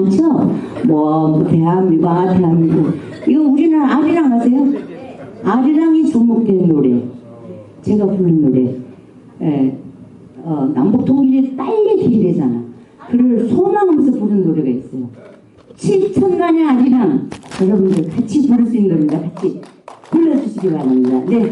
많죠? 뭐 대한민국, 아 대한민국. 이거 우리나라 아리랑 아세요? 아리랑이 조목된 노래. 제가 부른 노래. 예, 어, 남북 통일이 빨리 길이잖아. 그를 소망하면서 부른 노래가 있어요. 7천만의 아리랑. 여러분들 같이 부를 수 있는 노래입니다. 같이 불러주시기 바랍니다. 네.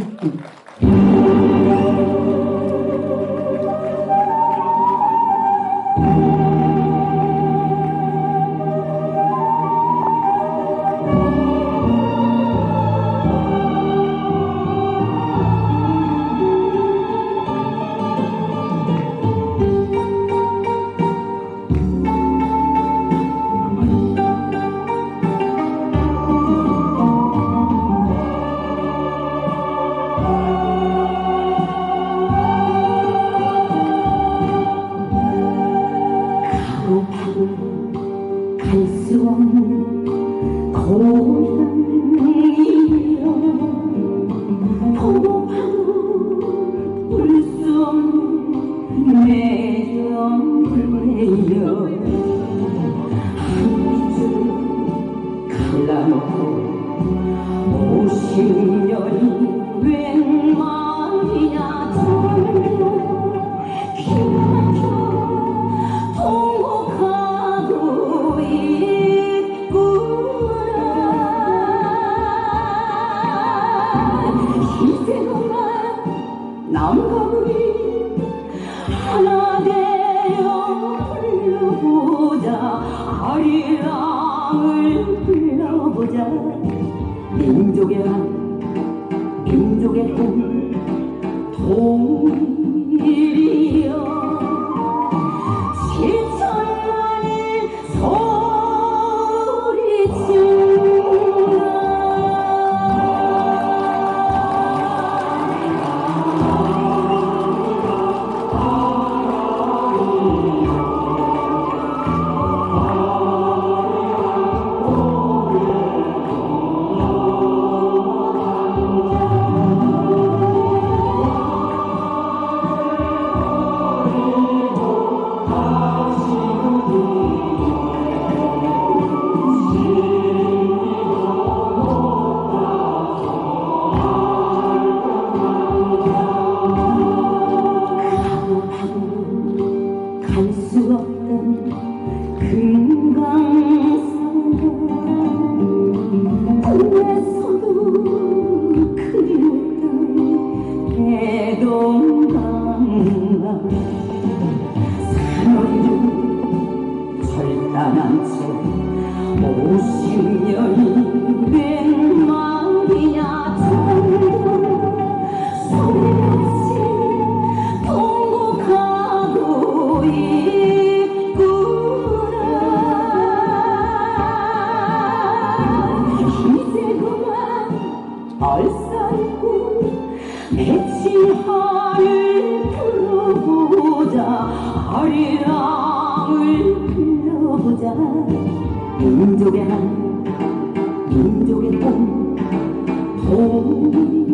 수 없는 고향이여 봐도 울수 없는 매정불매여 우리 하나 되어 불러보자. 아리랑을 불러보자. 민족의 한 민족의 꿈통 갈 수 없던 금강산 꿈에서도 그리웠던 대동강강 산허리를 절단한 채 오십 년이 얼싸이고 매치하를 불러보자. 아리랑을 불러보자. 민족의 한 민족의 꿈 통일